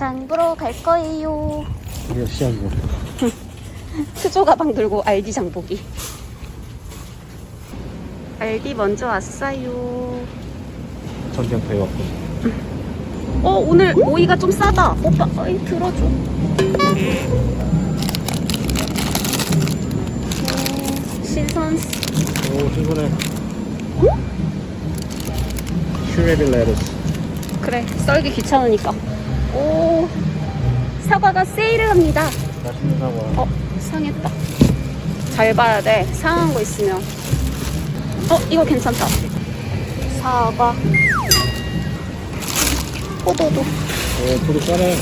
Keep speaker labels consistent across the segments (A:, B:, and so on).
A: 장 보러 갈 거예요.
B: 우리가 시작이고.
A: 수조 가방 들고 알디 장보기. 알디 먼저 왔어요.
B: 전쟁터에 왔고.
A: 어 오늘 오이가 좀 싸다. 오빠 어이 들어줘. 오, 신선.
B: 오, 신선해. 슈레드 레터스.
A: 그래 썰기 귀찮으니까. 오 사과가 세일을 합니다.
B: 맛있는 사과.
A: 어 상했다. 잘 봐야 돼. 상한 거 있으면. 어 이거 괜찮다. 사과. 포도도.
B: 오, 포도 싸네.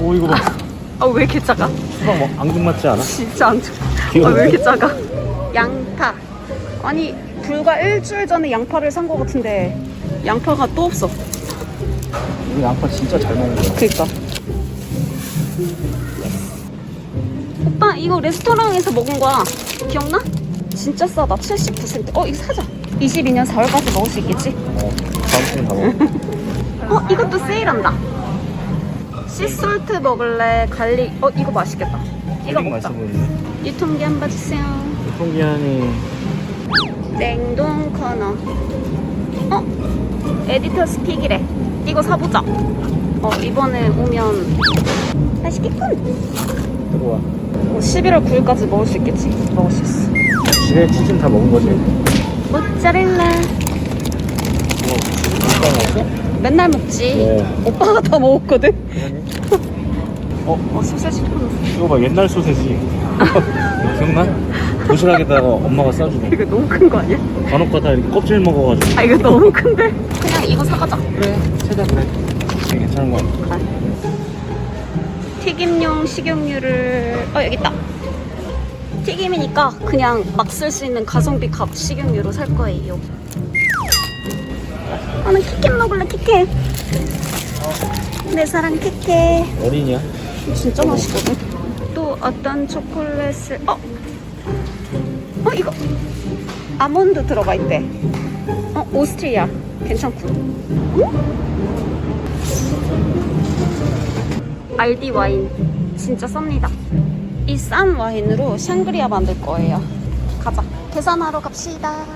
B: 오, 이거 봐.
A: 아왜 이렇게 작아?
B: 수박 뭐, 앙증 맞지 않아?
A: 진짜 안 좋아.
B: 귀여운데?
A: 아, 왜 이렇게 작아? 양파. 아니, 불과 일주일 전에 양파를 산 거 같은데, 양파가 또 없어.
B: 이거 양파 진짜 잘 먹는 거야.
A: 그니까. 오빠, 이거 레스토랑에서 먹은 거야. 기억나? 진짜 싸다. 79센트. 어, 이거 사자. 22년 4월까지 먹을 수 있겠지?
B: 어, 다음 주에 다 먹어.
A: 어, 이것도 세일한다. 씨솔트 먹을래? 갈릭. 어, 이거 맛있겠다. 이거 먹자.
B: 맛있어 보이네.
A: 유통기 한번 주세요.
B: 유통기한이
A: 냉동 코너. 어? 에디터 스틱이래. 이거 사보자. 어, 이번에 오면 맛있겠군. 어, 11월 9일까지 먹을 수 있겠지? 먹을 수 있어.
B: 집에 치킨 다 먹은 거지.
A: 모짜렐라.
B: 어?
A: 맨날 먹지.
B: 네.
A: 오빠가 다 먹었거든.
B: 그러니?
A: 어, 소세지 파는
B: 이거 봐, 옛날 소세지. 기억나? 도시락에다가 엄마가 싸주고.
A: 이거 너무 큰 거 아니야?
B: 간혹 가다 이렇게 껍질 먹어가지고.
A: 아, 이거 너무 큰데? 그냥 이거 사가자.
B: 그래, 세자 그래. 되게 괜찮은 거 같아.
A: 튀김용 식용유를 어 여기 있다 튀김이니까 그냥 막 쓸 수 있는 가성비 값 식용유로 살 거예요 나는 키캣 먹을래 키캣 내 사랑 키캣
B: 어린이야?
A: 진짜 맛있거든 또 어떤 초콜릿을 어? 어 이거 아몬드 들어가 있대 어 오스트리아 괜찮군 알디 와인 진짜 쌉니다. 이 싼 와인으로 샹그리아 만들 거예요. 가자. 계산하러 갑시다.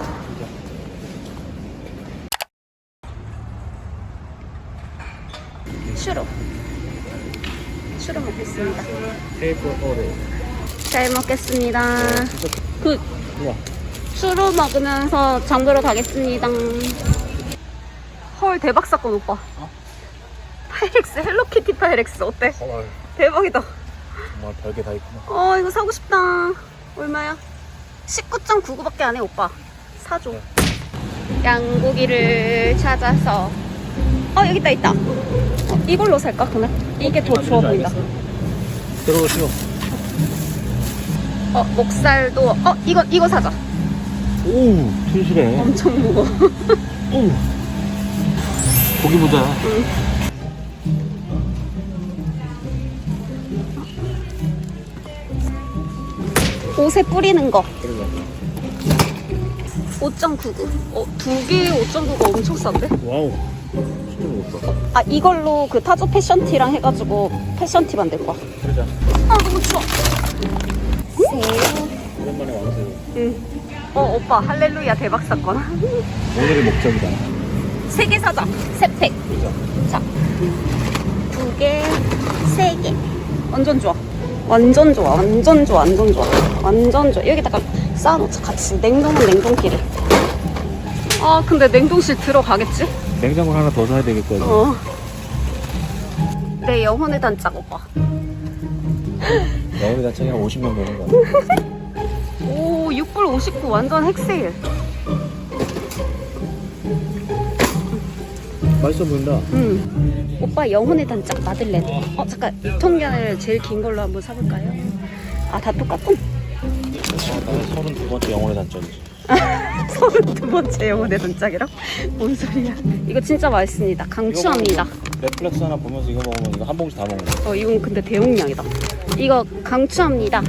A: 슈로. 슈로 먹겠습니다.
B: 테이프 어레.
A: 잘 먹겠습니다. 그
B: 우와.
A: 슈로 먹으면서 장 보러 가겠습니다. 헐 대박 사건 오빠.
B: 어?
A: 파이렉스 헬로키티 파이렉스 어때?
B: 헐.
A: 대박이다.
B: 정말 별게 다 있구나.
A: 어 이거 사고 싶다 얼마야? 19.99밖에 안 해 오빠 사줘
B: 네.
A: 양고기를 찾아서 어 여기 있다 있다 어, 이걸로 살까 그러면? 이게 더 좋아 보인다
B: 들어오시오.
A: 어 목살도 어 이거 이거 사자
B: 오, 튼실해.
A: 엄청 무거워
B: 오. 고기 보자.
A: 옷에 뿌리는 거
B: 그러자.
A: 5.99 어, 두 개에 5.99가 엄청 싼데?
B: 와우. 진짜 먹었어.
A: 아 이걸로 그 타조 패션티랑 해가지고 패션티 만들 거야
B: 그러자.
A: 응. 어 오빠 할렐루야 대박 사건
B: 오늘의 목적이다.
A: 세 개 사자 세 팩
B: 그러자.
A: 자, 두 개, 세 개. 완전 좋아. 완전 좋아. 완전 좋아. 완전 좋아. 완전 좋아. 여기다가 쌓아놓자. 같이. 냉동은 냉동끼리. 아, 근데 냉동실 들어가겠지?
B: 냉장고 하나 더 사야 되겠거든.
A: 어. 내 영혼의 단짝 오빠.
B: 영업이 단창이 한 50명 되는 거 같아.
A: 오, 6불 59 완전 핵세일.
B: 맛있어 보인다.
A: 응. 오빠 영혼의 단짝 마들렌. 어, 잠깐. 유통기한을 제일 긴 걸로 한번 사볼까요? 아, 다 똑같군.
B: 나는 서른 두 번째 영혼의 단점이지.
A: 서른 두 번째 영혼의 단짝이라? 뭔 소리야? 이거 진짜 맛있습니다. 강추합니다.
B: 넷플릭스 하나 보면서 이거 먹으면 이거 한 봉지 다 먹는 거야.
A: 어, 이건 근데 대용량이다. 이거 강추합니다.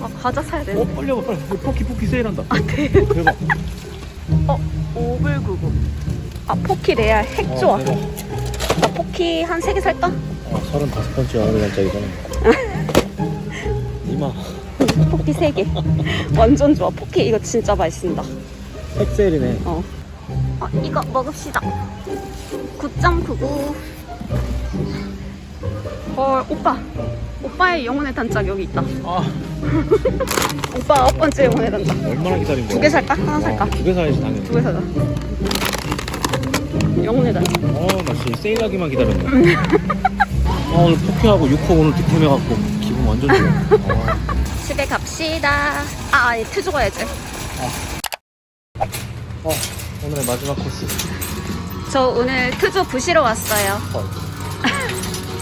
A: 아, 과자 사야 되는데.
B: 어, 빨리 와, 빨리. 포키 포키 세일한다.
A: 아, 대
B: 대박.
A: 어, 5불 99. 아, 포키 레알 핵 좋아.
B: 어, 대박.
A: 나 포키 한 세 개 살까?
B: 어, 35번째 어느 날짜이잖아. 이마.
A: 포키 세 개. 완전 좋아. 포키 이거 진짜 맛있습니다.
B: 팩셀이네.
A: 어. 어, 이거 먹읍시다. 9.99. 헐, 오빠. 오빠의 영혼의 단짝 여기 있다.
B: 아,
A: 오빠 아홉 번째 영혼의 단짝.
B: 얼마나 기다린 거야?
A: 두 개 살까? 하나 살까?
B: 어, 두개 사야지, 당연히.
A: 두 개 사자. 영혼의 단짝.
B: 어, 나 진짜 세일하기만 기다렸네. 아, 오늘 포켓하고 6호 오늘 득템해갖고 기분 완전 좋아. 아,
A: 집에 갑시다. 아, 아니, 트조 가야지.
B: 어, 오늘의 마지막 코스.
A: 저 오늘 트조 부시러 왔어요.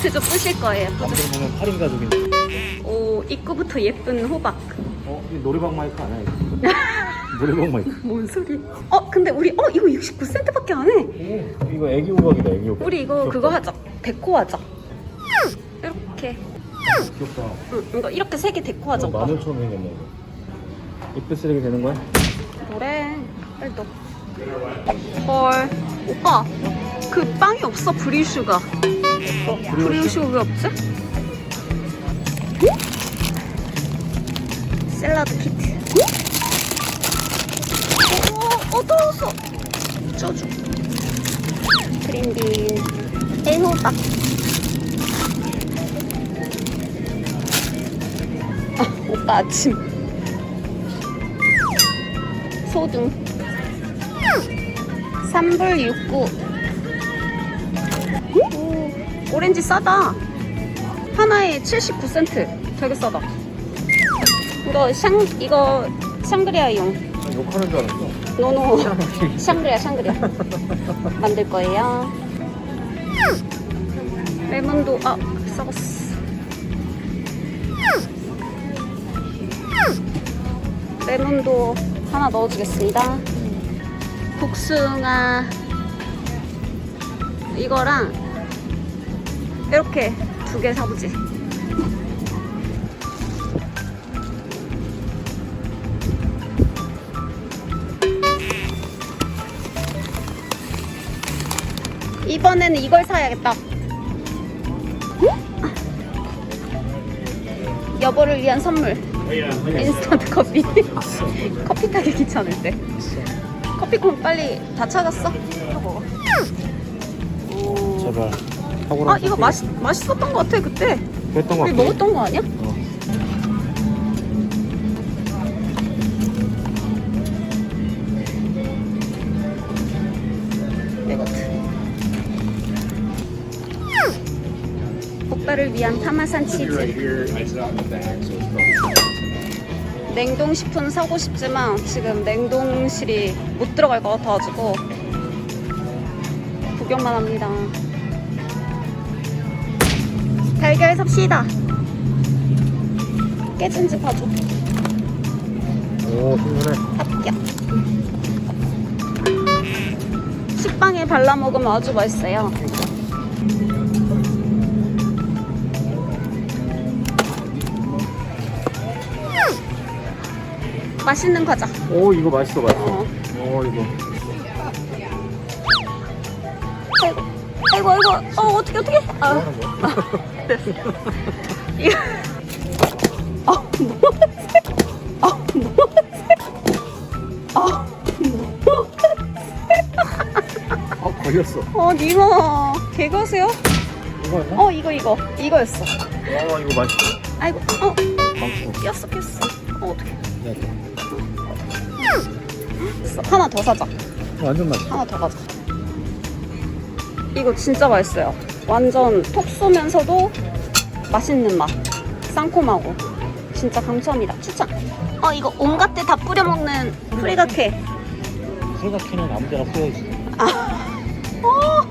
B: 어,
A: 트조 부실 거예요.
B: 남들 보면 8인 가족인데.
A: 오, 입구부터 예쁜 호박.
B: 어, 이 노래방 마이크 아니야, 이거? 노래방 마이크.
A: 뭔 소리? 어, 근데 우리, 어, 이거 69센트밖에 안 해.
B: 오, 이거 애기 호박이다, 애기 호박.
A: 우리 이거
B: 귀엽다.
A: 그거 하자. 데코 하자. 이렇게.
B: 귀엽다.
A: 응, 이거 이렇게 세 개 데코 하자, 오빠.
B: 마늘처럼 생겼네, 이거. 이쁘 쓰레기 되는 거야?
A: 뭐래? 빨리 넣어. 헐. 오빠, 그 빵이 없어, 브리슈가.
B: 어,
A: 브리슈가 왜 없지? 샐러드 키트. 오, 어두워서. 쪄줘. 크림빈. 애호박. 아, 오빠 아침. 소등. 3불 69. 오, 오렌지 싸다. 하나에 79센트. 되게 싸다. 이거 샹, 이거 샹그리아용.
B: 욕하는 줄 알았어.
A: 노노. 샹그리아, 샹그리아. 만들 거예요. 레몬도, 아, 썩었어. 레몬도 하나 넣어주겠습니다. 복숭아 이거랑 이렇게 두 개 사보지. 이번에는 이걸 사야겠다. 여보를 위한 선물. 인스턴트 커피. 커피 타기 귀찮을 때. 커피콩 빨리 다 찾았어? 먹어. 오.
B: 제발. 탁월한
A: 아 이거 맛있 맛있었던 것 같아 그때.
B: 그랬던 거
A: 우리
B: 같아.
A: 먹었던 거 아니야?
B: 어.
A: 요거트. 오빠를 위한 파마산 치즈. 냉동식품 사고 싶지만 지금 냉동실이 못 들어갈 것 같아가지고 구경만 합니다. 달걀 삽시다. 깨진 집 봐줘.
B: 오, 신선해.
A: 합격. 식빵에 발라 먹으면 아주 맛있어요. 맛있는 과자.
B: 오, 이거 맛있어, 맛있어.
A: 어.
B: 오, 이거.
A: 아이고, 아이고, 아이고. 어, 어떻게, 어떻게? 아,
B: 뭐?
A: 이거. 아, 뭐하세요? 아, 뭐하세요? 아,
B: 아, 걸렸어.
A: 어, 니모. 개그하세요?
B: 이거였나?
A: 어, 이거, 이거. 이거였어.
B: 와, 이거 맛있어.
A: 아이고, 어,
B: 망고.
A: 꼈어, 꼈어. 어, 어떡해.
B: 네.
A: 하나 더 사자.
B: 완전 맛있어.
A: 하나 더 가자. 이거 진짜 맛있어요. 완전 톡 쏘면서도 맛있는 맛. 상콤하고. 진짜 강추합니다. 추천. 어, 이거 온갖 데 다 뿌려 먹는 프리가케.
B: 풀가키는 아무 데나 뿌려야지.
A: 어!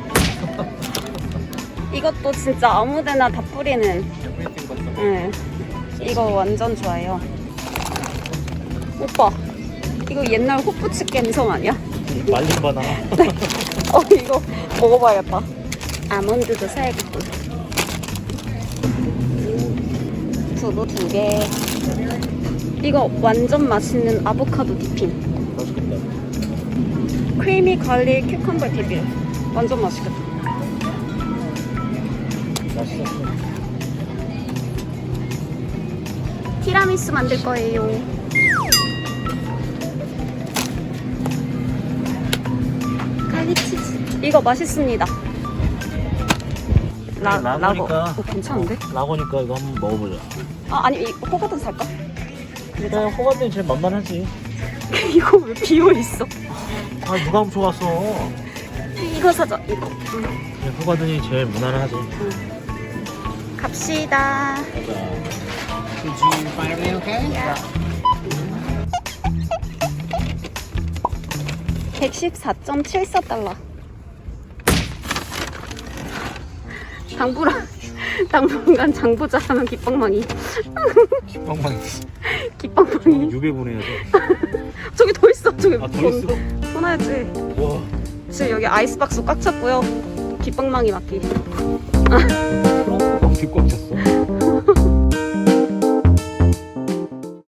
A: 이것도 진짜 아무 데나 다 뿌리는. 응. 이거 완전 좋아요. 오빠, 이거 옛날 호프집 갬성 아니야?
B: 말린 바나나.
A: 어 이거 먹어봐야겠다. 아몬드도 사야겠다. 두부 두 개. 이거 완전 맛있는 아보카도 디핑.
B: 맛있겠다.
A: 크리미 갈릭 큐컴버 디빌. 완전 맛있겠다.
B: 맛있었어.
A: 티라미수 만들 거예요. 갈릭 치즈. 이거 맛있습니다. 라,
B: 네,
A: 라고.
B: 라거니까.
A: 어, 괜찮은데?
B: 어, 라거니까 이거 한번 먹어보자.
A: 아, 아니, 이 호가든 살까?
B: 그래, 호가든이 제일 만만하지.
A: 이거 왜 비어있어?
B: 아, 누가 훔쳐갔어?
A: 이거 사자, 이거. 응.
B: 그래, 호가든이 제일 무난하지.
A: 갑시다.
B: 가자.
A: 114.74달러. 당부랑 당분간 장보자 하면 기빵망이.
B: 빵빵.
A: 기빵망이.
B: 유배 보내야 돼.
A: 저기 더 있어. 저기
B: 아, 더 있어?
A: 손해야지.
B: 와.
A: 지금 여기 아이스박스 꽉 찼고요. 기빵망이 맞기.